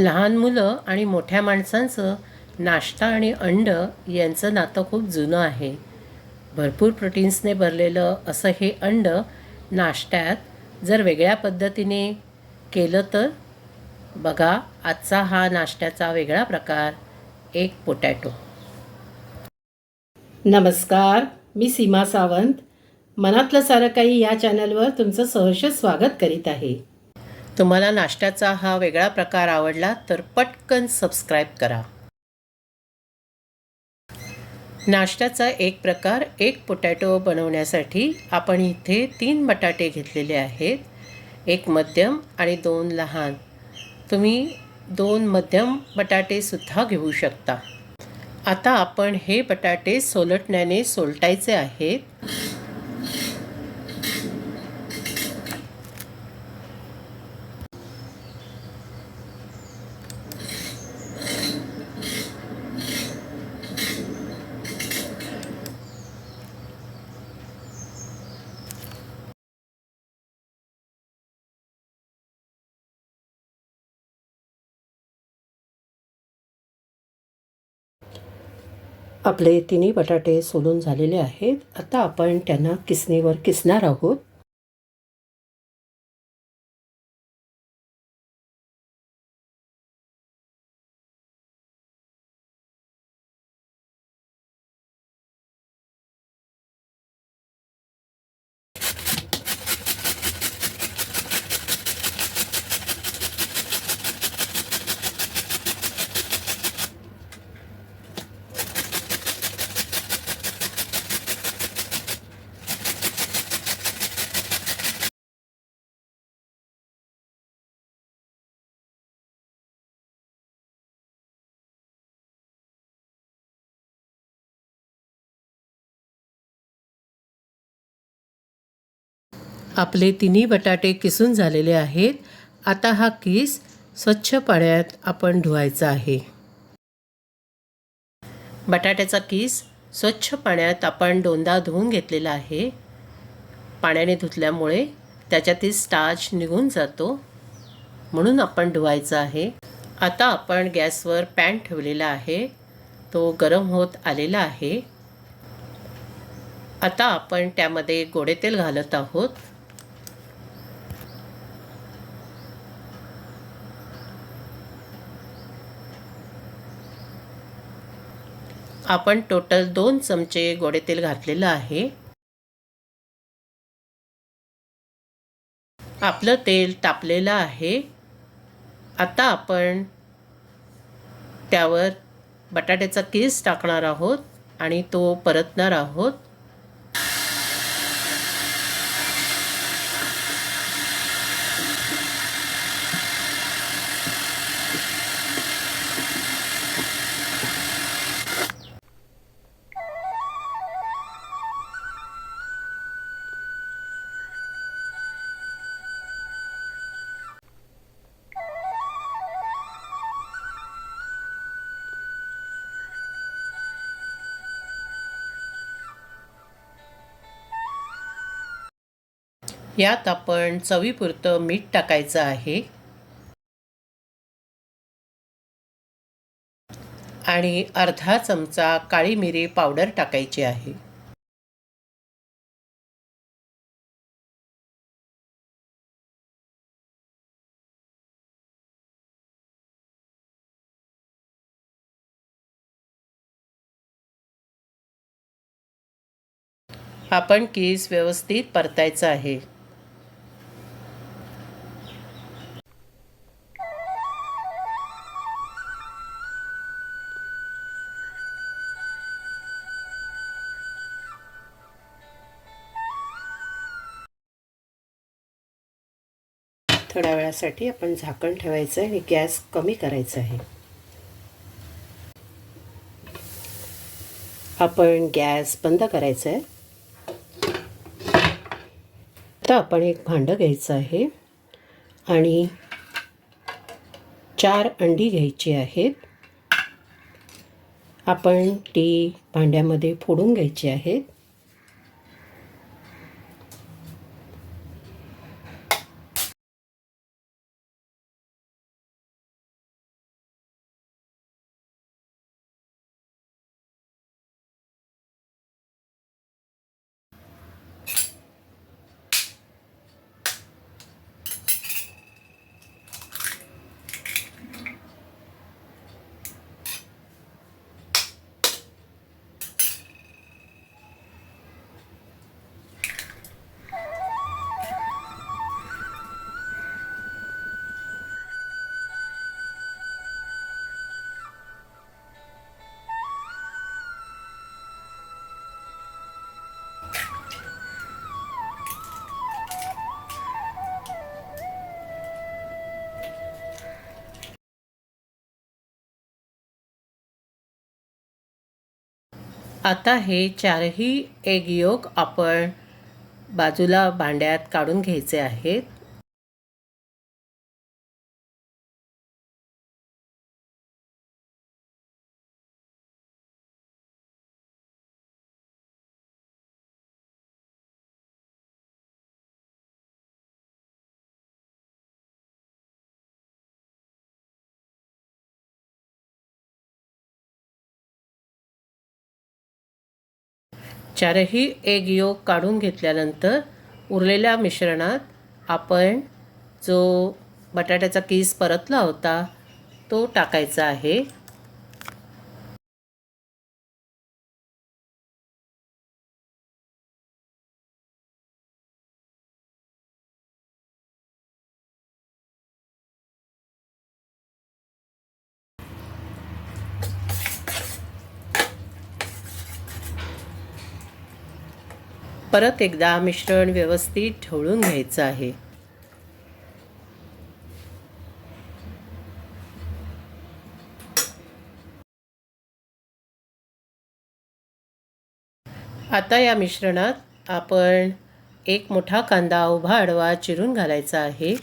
लहान मुलं आणि मोठ्या माणसांचं नाश्ता आणि अंड यांचं नातं खूप जुनं आहे. भरपूर प्रोटीन्सने भरलेलं असं हे अंड नाश्त्यात जर वेगळ्या पद्धतीने केलं तर बघा आजचा हा नाश्त्याचा वेगळा प्रकार एक पोटॅटो. नमस्कार मी सीमा सावंत. मनातलं सारं काही या चॅनलवर तुमचं सहर्ष स्वागत करीत आहे. तुम्हाला नाश्त्याचा हा वेगळा प्रकार आवडला तर पटकन सबस्क्राईब करा. नाश्त्याचा एक प्रकार एक पोटॅटो बनवण्यासाठी आपण इथे तीन बटाटे घेतलेले आहेत. एक मध्यम आणि दोन लहान. तुम्ही दोन मध्यम बटाटेसुद्धा घेऊ शकता. आता आपण हे बटाटे सोलटण्याने सोलटायचे आहेत. आपले तिन्ही बटाटे सोलून झालेले आहेत. आता आपण त्यांना किसणीवर किसणार आहोत. आपले तिन्ही बटाटे किसून झालेले आहेत. आता हा किस स्वच्छ पाण्यात आपण धुवायचा आहे. बटाट्याचा किस स्वच्छ पाण्यात आपण दोनदा धुवून घेतलेला आहे. पाण्याने धुतल्यामुळे त्याच्यातील स्टार्च निघून जातो. म्हणून आपण धुवायचा आहे. आता आपण गॅसवर पॅन ठेवलेला आहे. तो गरम होत आलेला आहे. आता आपण त्यामध्ये गोडे तेल घालत आहोत. आपण टोटल दोन चमचे गोडे तेल घातलेलं आहे. आपलं तेल तापलेलं आहे. आता आपण त्यावर बटाट्याचा किस टाकणार आहोत आणि तो परतणार आहोत. यात आपण चवीपुरतं मीठ टाकायचं आहे. आणि अर्धा चमचा काळी मिरी पावडर टाकायची आहे. आपण केस व्यवस्थित परतायचं आहे. थोड्या वेळासाठी आपण झाकण ठेवायचं आहे आणि गॅस कमी करायचा आहे. आपण गॅस बंद करायचा आहे. तर आपण एक भांडं घ्यायचं आहे आणि चार अंडी घ्यायची आहेत. आपण ती भांड्यामध्ये फोडून घ्यायची आहेत. आता हे चारही एग योग आपण बाजूला भांड्यात काढून घ्यायचे आहेत. चारही एग योग काढून घेतल्यानंतर उरलेल्या मिश्रणात आपण जो बटाट्याचा कीस परतला होता तो टाकायचा आहे. परत एकदा मिश्रण व्यवस्थित ढवळून घ्यायचं आहे. आता या मिश्रणात आपण एक मोठा कांदा उभा आडवा चिरून घालायचा आहे.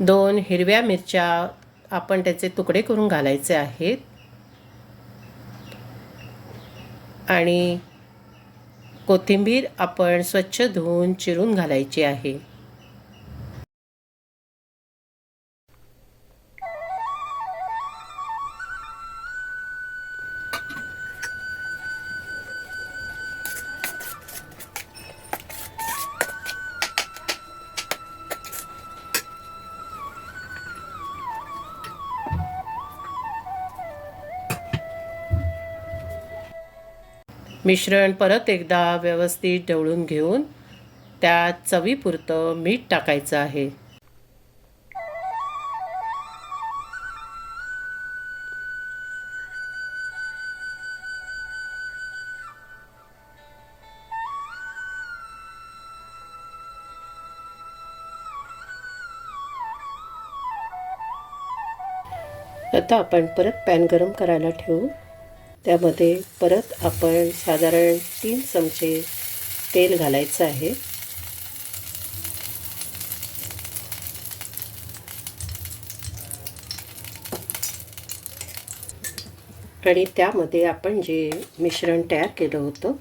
दोन हिरव्या मिरच्या आपण त्याचे तुकडे करून घालायचे आहेत. आणि कोथिंबीर आपण स्वच्छ धुवून चिरून घालायची आहे. मिश्रण परत एकदा व्यवस्थित ढवळून घेऊन त्यात चवीपुरतं मीठ टाकायचं आहे. आता आपण परत पॅन गरम करायला ठेवू. त्यामध्ये परत आपण साधारण तीन चमचे तेल घालायचं आहे. आणि त्यामध्ये आपण जे मिश्रण तयार केलं होतं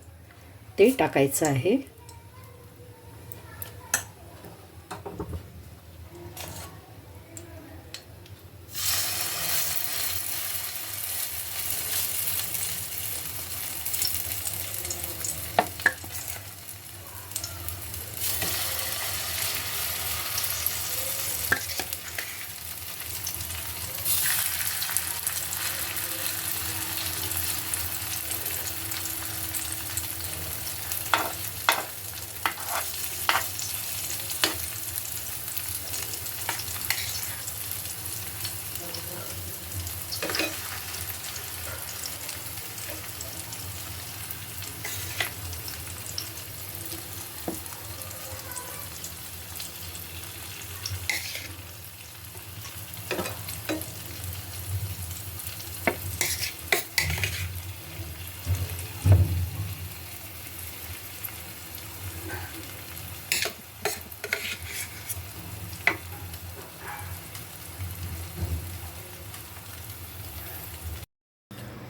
ते टाकायचं आहे.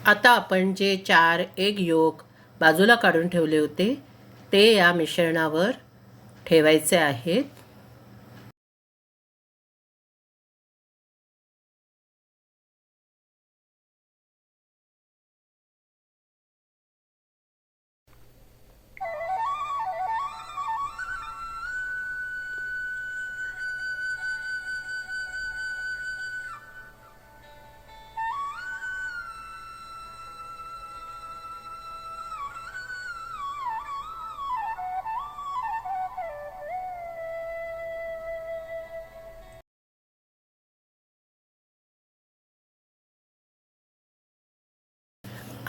आता आपण जे चार एक योग बाजूला काढून ठेवले होते ते या मिश्रणावर ठेवायचे आहेत.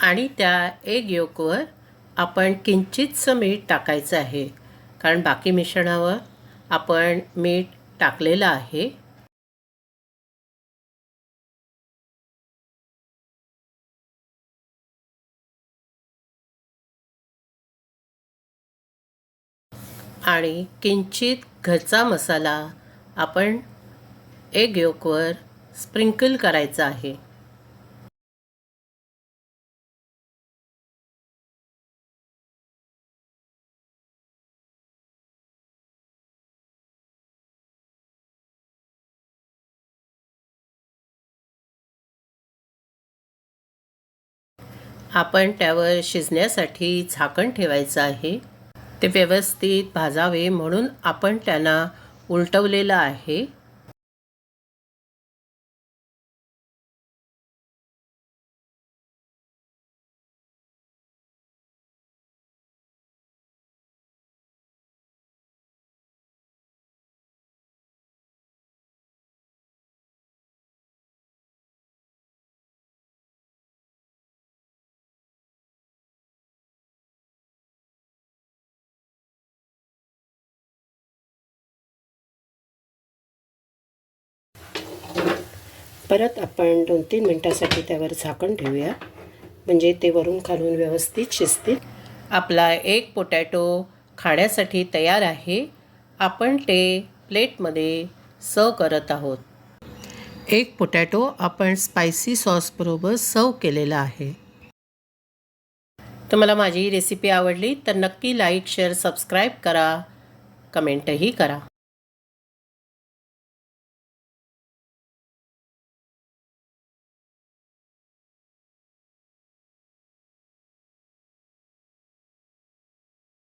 आणि त्या एग योकवर आपण किंचितचं मीठ टाकायचं आहे. कारण बाकी मिश्रणावर आपण मीठ टाकलेलं आहे. आणि किंचित घरचा मसाला आपण एग योकवर स्प्रिंकल करायचा आहे. आपण त्यावर शिजण्यासाठी झाकण ठेवायचं आहे. ते व्यवस्थित भाजावे म्हणून आपण त्यांना उलटवलेलं आहे. परत आपण दोन तीन मिनटासाठी त्यावर झाकण ठेवूया. म्हणजे ते वरून खालून व्यवस्थित शिजतील. आपला एक पोटॅटो खाण्यासाठी तयार आहे. आपण ते प्लेटमध्ये सर्व करत आहोत. एक पोटॅटो आपण स्पायसी सॉसबरोबर सर्व केलेला आहे. तुम्हाला माझी रेसिपी आवडली तर नक्की लाईक शेअर सबस्क्राईब करा. कमेंटही करा.